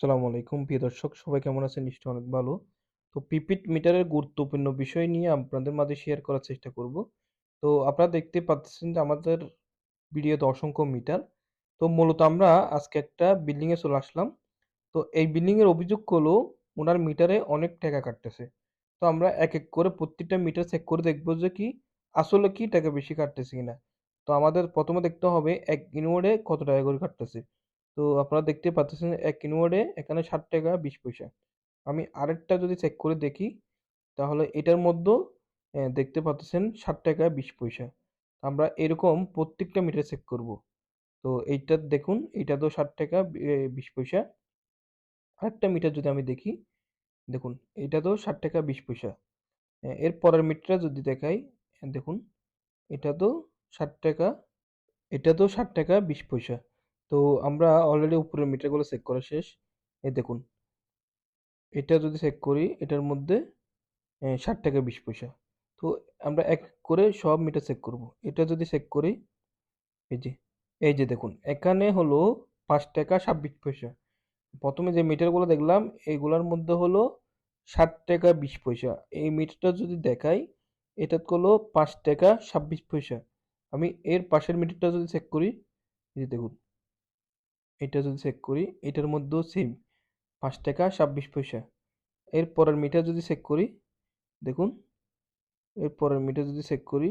আসসালামু আলাইকুম। প্রিয় দর্শক, সবাই কেমন আছেন? নিশ্চয় অনেক ভালো। তো পিপিট মিটারের গুরুত্বপূর্ণ বিষয় নিয়ে আপনাদের মাঝে শেয়ার করার চেষ্টা করব। তো আপনারা দেখতে পাচ্ছেন যে আমাদের ভিডিওতে অসংখ্য মিটার। তো মূলত আমরা আজকে একটা বিল্ডিং এ চলে আসলাম। তো এই বিল্ডিং এর অভিযোগ হলো, ওনার মিটারে অনেক টাকা কাটতেছে। তো আমরা এক এক করে প্রত্যেকটা মিটার চেক করে দেখব যে কি, আসলে কি টাকা বেশি কাটতেছে কিনা। তো আমাদের প্রথমে দেখতে হবে, এক ইনওয়ার্ডে কত টাকা করে কাটতেছে। তো আপনারা দেখতে পাচ্ছেন এক ইনওয়ার্ডে এখানে ষাট টাকা, বিশ পয়সা। আমি আরেকটা যদি চেক করে দেখি, তাহলে এটার মধ্যেও দেখতে পাচ্ছেন ষাট টাকা, বিশ পয়সা। আমরা এরকম প্রত্যেকটা মিটার চেক করব। তো এইটা দেখুন এটা তো ষাট টাকা বিশ পয়সা। আরেকটা মিটার যদি আমি দেখি, দেখুন এটা তো ষাট টাকা, বিশ পয়সা। এর পরের মিটারটা যদি দেখাই দেখুন, এটা তো ষাট টাকা, এটা তো ষাট টাকা, বিশ পয়সা। তো আমরা অলরেডি উপরের মিটারগুলো চেক করা শেষ। এই দেখুন। এটা যদি চেক করি, এটার মধ্যে ষাট টাকা বিশ পয়সা। তো আমরা এক করে সব মিটার চেক করব। এটা যদি চেক করি, এই যে এই যে দেখুন, এখানে হলো পাঁচ টাকা ছাব্বিশ পয়সা। প্রথমে যে মিটারগুলো দেখলাম এইগুলোর মধ্যে হলো ষাট টাকা বিশ পয়সা। এই মিটারটা যদি দেখাই এটা হলো পাঁচ টাকা ছাব্বিশ পয়সা। আমি এর পাশের মিটারটা যদি চেক করি, এই যে দেখুন এটা যদি চেক করি এটার মধ্যেও সেম পাঁচ টাকা ছাব্বিশ পয়সা। এর পরের মিটার যদি চেক করি দেখুন এর পরের মিটার যদি চেক করি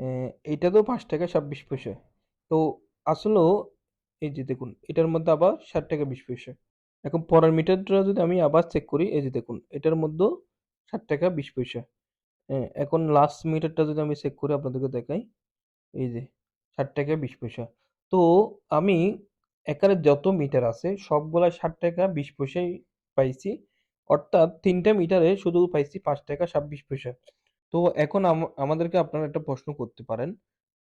আহ, এইটাতেও পাঁচ টাকা ছাব্বিশ পয়সা। তো আসলেও এই যে দেখুন এটার মধ্যে আবার ষাট টাকা বিশ পয়সা। এখন পরের মিটারটা যদি আমি আবার চেক করি এই যে দেখুন এটার মধ্যেও ষাট টাকা বিশ পয়সা। হ্যাঁ এখন লাস্ট মিটারটা যদি আমি চেক করে আপনাদেরকে দেখাই এই যে ষাট টাকা বিশ পয়সা। তো আমি এখানে যত মিটার আছে, সবগুলা ষাট টাকা বিশ পয়সাই পাইছি। অর্থাৎ তিনটা মিটারে শুধু পাইছি পাঁচ টাকা ছাব্বিশ পয়সা। তো এখন আম- আমাদেরকে আপনারা একটা প্রশ্ন করতে পারেন,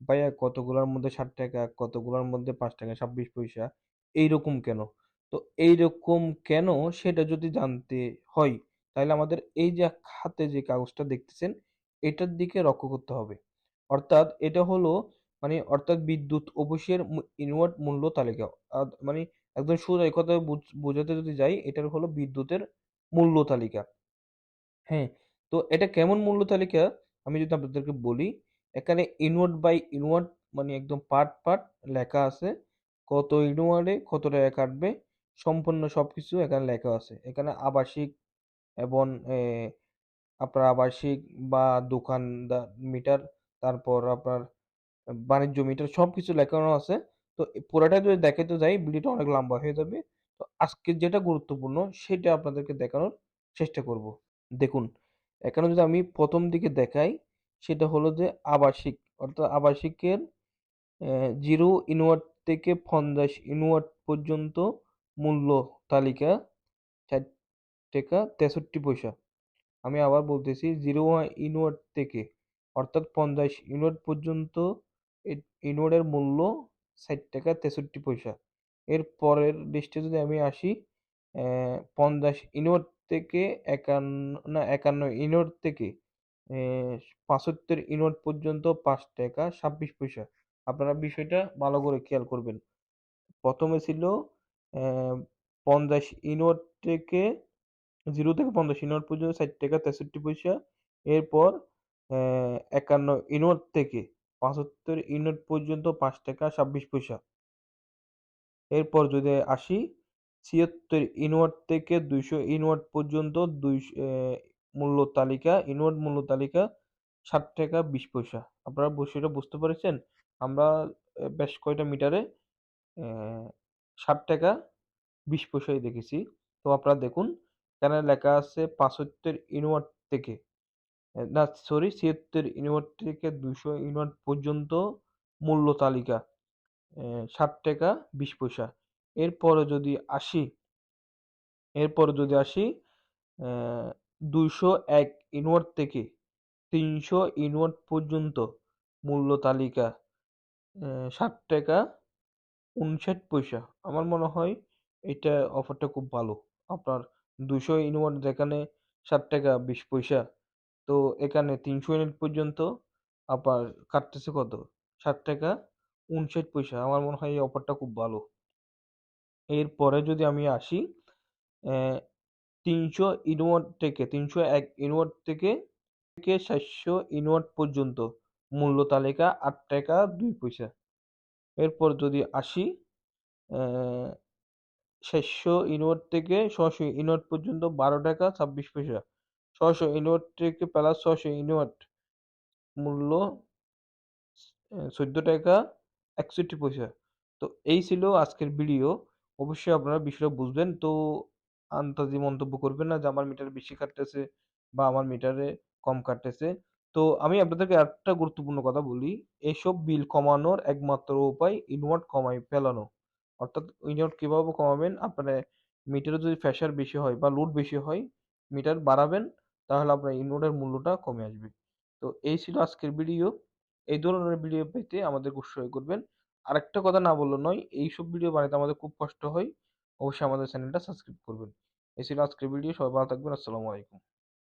ভাইয়া, কতগুলোর মধ্যে ষাট টাকা, কতগুলোর মধ্যে পাঁচ টাকা, ছাব্বিশ পয়সা? এইরকম কেন? তো এইরকম কেন সেটা যদি জানতে হয়, তাহলে আমাদের এই যে হাতে যে কাগজটা দেখতেছেন, এটার দিকে লক্ষ্য করতে হবে। অর্থাৎ এটা হলো মানে অর্থাৎ বিদ্যুৎ অফিসের ইনওয়ার্ড মূল্য তালিকা। মানে একদম সোজা কথা বুঝ- বোঝাতে যদি যাই, এটার হলো বিদ্যুতের মূল্য তালিকা। হ্যাঁ তো এটা কেমন মূল্য তালিকা? আমি যদি আপনাদেরকে বলি, এখানে ইনওয়ার্ড বাই ইনওয়ার্ড মানে একদম পার্ট পার্ট লেখা আছে। কত ইনওয়ার্ডে কত টাকা কাটবে? সম্পূর্ণ সব কিছু এখানে লেখা আছে। এখানে আবাসিক এবং আপনার আবাসিক বা দোকানদার, মিটার, তারপর আপনার বাণিজ্য, মিটার সব কিছু লেখানো আছে। তো পুরাটা যদি দেখাতে যাই, ভিডিওটা অনেক লম্বা হয়ে যাবে। তো আজকে যেটা গুরুত্বপূর্ণ, সেটা আপনাদেরকে দেখানোর চেষ্টা করব। দেখুন, এখানে যদি আমি প্রথম দিকে দেখাই, সেটা হলো যে আবাসিক, অর্থাৎ আবাসিকের জিরো ইনওয়াট থেকে পঞ্চাশ ইনওয়াট পর্যন্ত মূল্য তালিকা চার টাকা তেষট্টি পয়সা। আমি আবার বলতেছি, জিরো ইনওয়াট থেকে, অর্থাৎ পঞ্চাশ ইউনিট পর্যন্ত ইউনিটের মূল্য ষাট টাকা তেষট্টি পয়সা। এর পরের লিস্টে যদি আমি আসি পঞ্চাশ ইউনিট থেকে একান্ন, না, একান্ন ইউনিট থেকে পঁচাত্তর ইউনিট পর্যন্ত পাঁচ টাকা ছাব্বিশ পয়সা। আপনারা বিষয়টা ভালো করে খেয়াল করবেন। প্রথমে ছিল পঞ্চাশ ইউনিট থেকে জিরো থেকে পঞ্চাশ ইউনিট পর্যন্ত ষাট টাকা তেষট্টি পয়সা। এরপর একান্ন ইউনিট থেকে পঁচাত্তর ইউনিট পর্যন্ত পাঁচ টাকা ছাব্বিশ পয়সা। এরপর যদি আসি, ছিয়াত্তর ইউনিট থেকে দুইশো ইউনিট পর্যন্ত দুইশো মূল্য তালিকা, ইউনিট মূল্য তালিকা ষাট টাকা বিশ পয়সা। আপনারা বিষয়টা বুঝতে পেরেছেন? আমরা বেশ কয়টা মিটারে ষাট টাকা বিশ পয়সায় দেখেছি। তো আপনারা দেখুন, এখানে লেখা আছে পঁচাত্তর ইউনিট থেকে না সরি ছিয়াত্তর ইউনিট থেকে দুশো ইউনিট পর্যন্ত মূল্য তালিকা ষাট টাকা, বিশ পয়সা। এরপরে যদি আসি, এরপরে যদি আসি দুইশো এক ইউনিট থেকে তিনশো ইউনিট পর্যন্ত মূল্য তালিকা ষাট টাকা, উনষাট পয়সা। আমার মনে হয় এটা অফারটা খুব ভালো। আপনার দুশো ইউনিট যেখানে ষাট টাকা, বিশ পয়সা তো এখানে তিনশো ইউনিট পর্যন্ত আবার কাটতেছে কত? ষাট টাকা উনষাট পয়সা। আমার মনে হয় এই অফারটা খুব ভালো। এরপরে যদি আমি আসি তিনশো ইনওয়াট থেকে, তিনশো এক ইনওয়াট থেকে থেকে সাতশো ইনওয়াট পর্যন্ত মূল্য তালিকা আট টাকা দুই পয়সা। এরপর যদি আসি সাতশো ইনওয়াট থেকে ছশো ইনওয়াট পর্যন্ত বারো টাকা ছাব্বিশ পয়সা। ছশো ইনওয়াট থেকে প্লাস ছশো ইনওয়াট মূল্য চোদ্দ টাকা একষট্টি পয়সা। তো এই ছিল আজকের ভিডিও অবশ্যই আপনারা বিষয়টা বুঝবেন। তো আন্তাজি মন্তব্য করবেন না যে আমার মিটার বেশি কাটতেছে বা আমার মিটারে কম কাটতেছে। তো আমি আপনাদেরকে একটা গুরুত্বপূর্ণ কথা বলি। এসব বিল কমানোর একমাত্র উপায় ইনওয়াট কমাই ফেলানো। অর্থাৎ ইনওয়াট কীভাবে কমাবেন? আপনার মিটারে যদি প্রেশার বেশি হয় বা লোড বেশি হয় মিটার বাড়াবেন। তাহলে আপনার ইনোডের মূল্যটা কমে আসবে। তো এই ছিল আজকের ভিডিও এই ধরনের ভিডিও পেতে আমাদের উৎসাহ করবেন। আরেকটা কথা না বলল নয়, এইসব ভিডিও বানাতে আমাদের খুব কষ্ট হয়। অবশ্যই আমাদের চ্যানেলটা সাবস্ক্রাইব করবেন। এই ছিল আজকের ভিডিও সবাই ভালো থাকবেন। আসসালামু আলাইকুম।